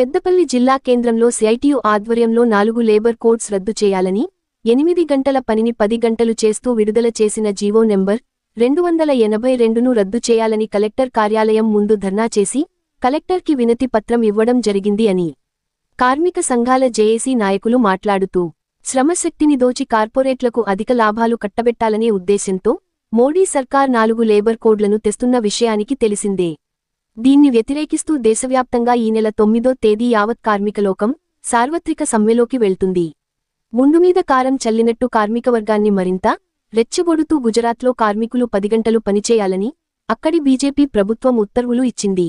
పెద్దపల్లి జిల్లా కేంద్రంలో సిఐటియు ఆధ్వర్యంలో నాలుగు లేబర్ కోడ్స్ రద్దు చేయాలని ఎనిమిది గంటల పనిని పది గంటలు చేస్తూ విడుదల చేసిన జీవో నెంబర్ రెండు వందల ఎనభై రెండును రద్దు చేయాలని కలెక్టర్ కార్యాలయం ముందు ధర్నా చేసి కలెక్టర్కి వినతి పత్రం ఇవ్వడం జరిగింది అని కార్మిక సంఘాల జేఏసీ నాయకులు మాట్లాడుతూ శ్రమశక్తిని దోచి కార్పొరేట్లకు అధిక లాభాలు కట్టబెట్టాలనే ఉద్దేశంతో మోడీ సర్కార్ నాలుగు లేబర్ కోడ్లను తెస్తున్న విషయానికి తెలిసిందే. దీన్ని వ్యతిరేకిస్తూ దేశవ్యాప్తంగా ఈ నెల తొమ్మిదో తేదీ యావత్ కార్మికలోకం సార్వత్రిక సమ్మెలోకి వెళ్తుంది. ముందుమీద కారం చల్లినట్టు కార్మికవర్గాన్ని మరింత రెచ్చగొడుతూ గుజరాత్లో కార్మికులు పది గంటలు పనిచేయాలని అక్కడి బీజేపీ ప్రభుత్వం ఉత్తర్వులు ఇచ్చింది.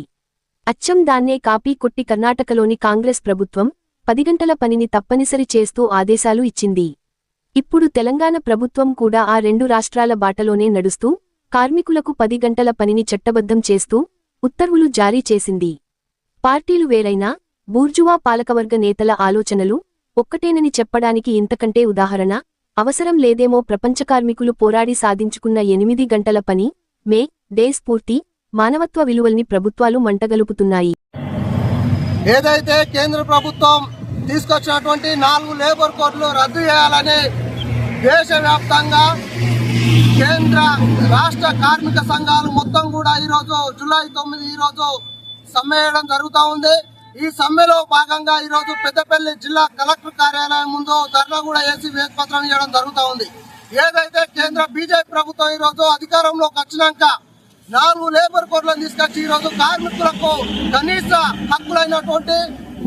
అచ్చం దాన్నే కాపీ కొట్టి కర్ణాటకలోని కాంగ్రెస్ ప్రభుత్వం పది గంటల పనిని తప్పనిసరి చేస్తూ ఆదేశాలు ఇచ్చింది. ఇప్పుడు తెలంగాణ ప్రభుత్వం కూడా ఆ రెండు రాష్ట్రాల బాటలోనే నడుస్తూ కార్మికులకు పది గంటల పనిని చట్టబద్ధం చేస్తూ ఉత్తర్వులు జారీ చేసింది. పార్టీలు వేరైనా బూర్జువా పాలకవర్గ నేతల ఆలోచనలు ఒక్కటేనని చెప్పడానికి ఇంతకంటే ఉదాహరణ అవసరం లేదేమో ప్రపంచ కార్మికులు పోరాడి సాధించుకున్న ఎనిమిది గంటల పని మే డే స్ఫూర్తి మానవత్వ విలువల్ని ప్రభుత్వాలు మంటగలుపుతున్నాయి. ఏదైతే కేంద్ర ప్రభుత్వం తీసుకొచ్చినటువంటి నాలుగు లేబర్ కోడ్లు రద్దు చేయాలని దేశవ్యాప్తంగా కేంద్ర రాష్ట్ర కార్మిక సంఘాలు మొత్తం కూడా ఈరోజు జూలై తొమ్మిది ఈరోజు సమ్మె వేయడం జరుగుతూ ఉంది. ఈ సమ్మెలో భాగంగా ఈరోజు పెద్దపల్లి జిల్లా కలెక్టర్ కార్యాలయం ముందు ధర్నా కూడా వేసి వేదపత్రం చేయడం జరుగుతూ ఉంది. ఏదైతే కేంద్ర బీజేపీ ప్రభుత్వం ఈరోజు అధికారంలోకి వచ్చినాక నాలుగు లేబర్ కోడ్లను తీసుకొచ్చి ఈరోజు కార్మికులకు కనీస హక్కులైనటువంటి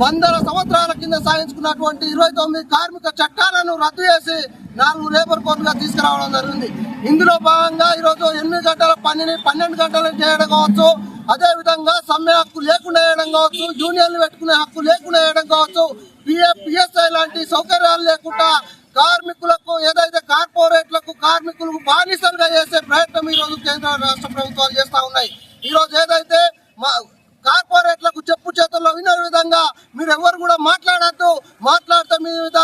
వందల సంవత్సరాల కింద సాధించుకున్నటువంటి ఇరవై తొమ్మిది కార్మిక చట్టాలను రద్దు చేసి నాలుగు లేబర్ కోర్టుగా తీసుకురావడం జరిగింది. ఇందులో భాగంగా ఈరోజు ఎనిమిది గంటల పనిని పన్నెండు గంటలు చేయడం కావచ్చు అదేవిధంగా సమ్మె హక్కు లేకుండా వేయడం కావచ్చు యూనియన్లు పెట్టుకునే హక్కు లేకుండా వేయడం కావచ్చు పిఎఫ్ పిఎస్ఐ లాంటి సౌకర్యాలు లేకుండా కార్మికులకు ఏదైతే కార్పొరేట్లకు కార్మికులకు బానిసలుగా చేసే ప్రయత్నం ఈ రోజు కేంద్ర రాష్ట్ర ప్రభుత్వాలు చేస్తా ఉన్నాయి. ఈ రోజు ఏదైతే మా కార్పొరేట్లకు చెప్పు చేతుల్లో వినే విధంగా మీరు ఎవరు కూడా మాట్లాడద్దు. మాట్లాడటం మీ మీద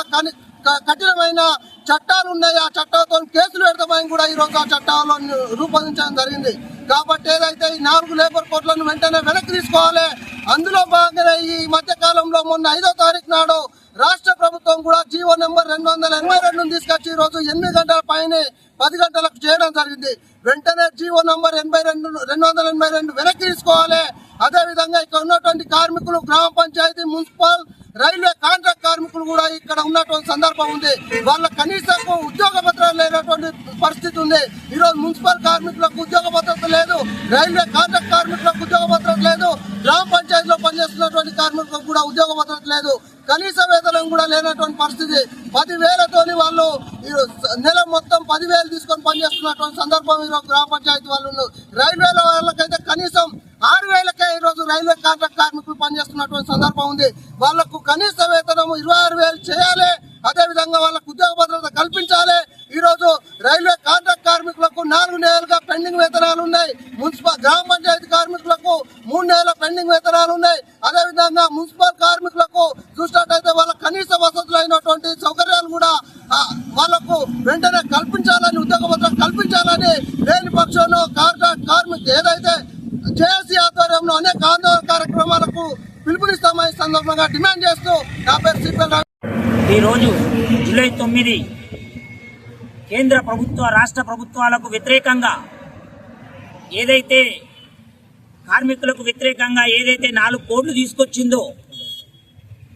కఠినమైన చట్టాలు ఉన్నాయి. ఆ చట్టాలతో కేసులు పెడతామని కూడా ఈ ఆ చట్టాలను రూపొందించడం జరిగింది. కాబట్టి ఏదైతే ఈ నాలుగు లేబర్ కోట్లను వెంటనే వెనక్కి తీసుకోవాలి అందులో భాగంగానే ఈ మధ్య కాలంలో మొన్న ఐదో తారీఖు నాడు రాష్ట్ర ప్రభుత్వం కూడా జీవో నెంబర్ రెండు వందల ఎనభై రెండు తీసుకొచ్చి ఈ రోజు ఎనిమిది గంటల పైన పది గంటలకు చేయడం జరిగింది. వెంటనే జీవో నెంబర్ ఎనభై రెండు రెండు వందల ఎనభై రెండు వెనక్కి తీసుకోవాలి. అదే విధంగా ఇక్కడ ఉన్నటువంటి కార్మికులు గ్రామ పంచాయతీ మున్సిపల్ రైల్వే కాంట్రాక్ట్ కార్మికులు కూడా ఇక్కడ ఉన్నటువంటి సందర్భం ఉంది. వాళ్ళ కనీసం ఉద్యోగ భద్రత లేనటువంటి పరిస్థితి ఉంది. ఈ రోజు మున్సిపల్ కార్మికులకు ఉద్యోగ భద్రత లేదు. రైల్వే కాంట్రాక్ట్ కార్మికులకు ఉద్యోగ భద్రత లేదు. గ్రామ పంచాయతీలో పనిచేస్తున్నటువంటి కార్మికులకు కూడా ఉద్యోగ భద్రత లేదు. కనీస వేతనం కూడా లేనటువంటి పరిస్థితి. పదివేలతోని వాళ్ళు నెల మొత్తం పదివేలు తీసుకొని పనిచేస్తున్నటువంటి సందర్భం ఈరోజు గ్రామ పంచాయతీ వాళ్ళు రైల్వేల వాళ్ళకైతే కనీసం ఆరు వేల రైల్వే కాంట్రాక్ట్ కార్మికులు పనిచేస్తున్నటువంటి సందర్భం ఉంది. వాళ్ళకు కనీస వేతనం ఇరవై ఆరు వేలు చేయాలి. అదే విధంగా వాళ్ళకు ఉద్యోగ భద్రత కల్పించాలి. ఈ రోజు రైల్వే కాంట్రాక్ట్ కార్మికులకు నాలుగు నెలలుగా పెండింగ్ వేతనాలు ఉన్నాయి. మున్సిపల్ గ్రామ పంచాయతీ కార్మికులకు మూడు నెలల పెండింగ్ వేతనాలు ఉన్నాయి. అదే విధంగా మున్సిపల్ కార్మికులకు చూసినట్టయితే వాళ్ళ కనీస వసతులు అయినటువంటి సౌకర్యాలు కూడా వాళ్ళకు వెంటనే కల్ప ఉద్యోగ భద్రత కల్పించాలని లేని పక్షంలో కాంట్రాక్ట్ కార్మిక ఏదైతే జేఏసీ ఆధ్వర్యంలో అనేక ఆందోళన కార్యక్రమాలకు పిలుపునిస్తామని డిమాండ్ చేస్తూ నా పేరు సిపిఎల్ ఈరోజు జూలై తొమ్మిది కేంద్ర ప్రభుత్వ రాష్ట్ర ప్రభుత్వాలకు వ్యతిరేకంగా ఏదైతే కార్మికులకు వ్యతిరేకంగా ఏదైతే నాలుగు కోడ్లు తీసుకొచ్చిందో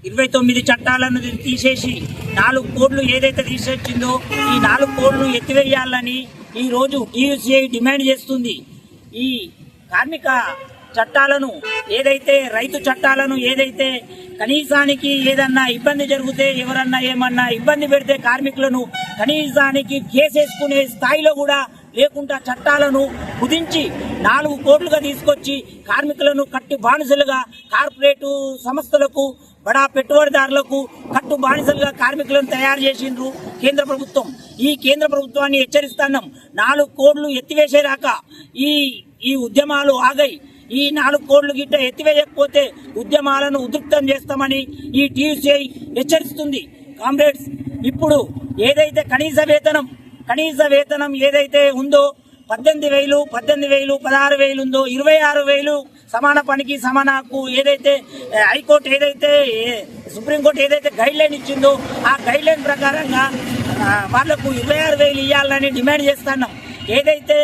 ఇరవై తొమ్మిది చట్టాలను తీసేసి నాలుగు కోడ్లు ఏదైతే తీసుకొచ్చిందో ఈ నాలుగు కోడ్లు ఎత్తివేయాలని ఈరోజు టీయూసీఐ డిమాండ్ చేస్తుంది. ఈ కార్మిక చట్టాలను ఏదైతే రైతు చట్టాలను ఏదైతే కనీసానికి ఏదన్నా ఇబ్బంది జరిగితే ఎవరన్నా ఏమన్నా ఇబ్బంది పెడితే కార్మికులను కనీసానికి కేసేసుకునే స్థాయిలో కూడా లేకుండా చట్టాలను కుదించి నాలుగు కోట్లుగా తీసుకొచ్చి కార్మికులను కట్టి బానిసలుగా కార్పొరేటు సంస్థలకు బడా పెట్టుబడిదారులకు కట్టు బానిసలుగా కార్మికులను తయారు చేసిండ్రు కేంద్ర ప్రభుత్వం. ఈ కేంద్ర ప్రభుత్వాన్ని హెచ్చరిస్తున్నాం. నాలుగు కోడ్లు ఎత్తివేసేదాకా ఈ ఈ ఉద్యమాలు ఆగాయి ఈ నాలుగు కోడ్లు గిట్ట ఎత్తివేయకపోతే ఉద్యమాలను ఉధృప్తం చేస్తామని ఈ టీయూసీఐ హెచ్చరిస్తుంది. కామ్రేడ్స్ ఇప్పుడు ఏదైతే కనీస వేతనం కనీస వేతనం ఏదైతే ఉందో పద్దెనిమిది వేలు పద్దెనిమిది వేలు పదహారు వేలు ఉందో ఇరవై ఆరు వేలు సమాన పనికి సమానకు ఏదైతే హైకోర్టు ఏదైతే సుప్రీంకోర్టు ఏదైతే గైడ్ లైన్ ఇచ్చిందో ఆ గైడ్ లైన్ ప్రకారంగా వాళ్ళకు ఇరవై ఆరు వేలు ఇవ్వాలని డిమాండ్ చేస్తున్నాం. ఏదైతే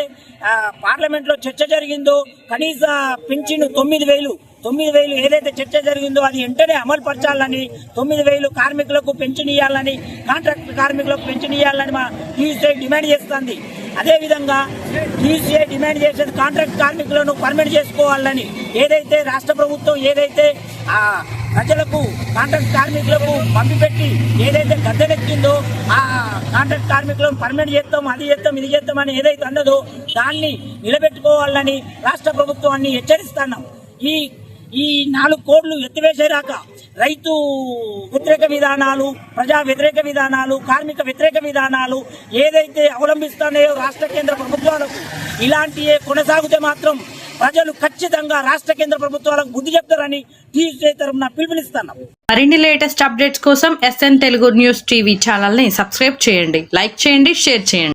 పార్లమెంట్లో చర్చ జరిగిందో కనీస పింఛను తొమ్మిది వేలు తొమ్మిది వేలు ఏదైతే చర్చ జరిగిందో అది వెంటనే అమలు పరచాలని తొమ్మిది వేలు కార్మికులకు పెన్షన్ ఇవ్వాలని కాంట్రాక్ట్ కార్మికులకు పెన్షన్ ఇవ్వాలని మా టీసీఐ డిమాండ్ చేస్తుంది. అదేవిధంగా టీసీఐ డిమాండ్ చేసేది కాంట్రాక్ట్ కార్మికులను పర్మిట్ చేసుకోవాలని ఏదైతే రాష్ట్ర ప్రభుత్వం ఏదైతే ప్రజలకు కాంట్రాక్ట్ కార్మికులకు పంపిపెట్టి ఏదైతే గద్దెనెక్కిందో ఆ కాంట్రాక్ట్ కార్మికులను పర్మనెంట్ చేస్తాం అది చేస్తాం ఇది చేస్తాం అని ఏదైతే అన్నదో దాన్ని నిలబెట్టుకోవాలని రాష్ట్ర ప్రభుత్వాన్ని హెచ్చరిస్తున్నాం. ఈ ఈ నాలుగు కోడ్లు ఎత్తివేసేరాక రైతు వ్యతిరేక విధానాలు ప్రజా వ్యతిరేక విధానాలు కార్మిక వ్యతిరేక విధానాలు ఏదైతే అవలంబిస్తున్నాయో రాష్ట్ర కేంద్ర ప్రభుత్వాలకు ఇలాంటివే కొనసాగితే మాత్రం ప్రజలు ఖచ్చితంగా రాష్ట్ర కేంద్ర ప్రభుత్వాలకు బుద్ధి చెప్తారని టీసీ తరఫున పిలుపునిస్తున్నాం. మరిన్ని లేటెస్ట్ అప్డేట్స్ కోసం ఎస్ఎన్ తెలుగు న్యూస్ టీవీ ఛానల్ని సబ్స్క్రైబ్ చేయండి లైక్ చేయండి షేర్ చేయండి.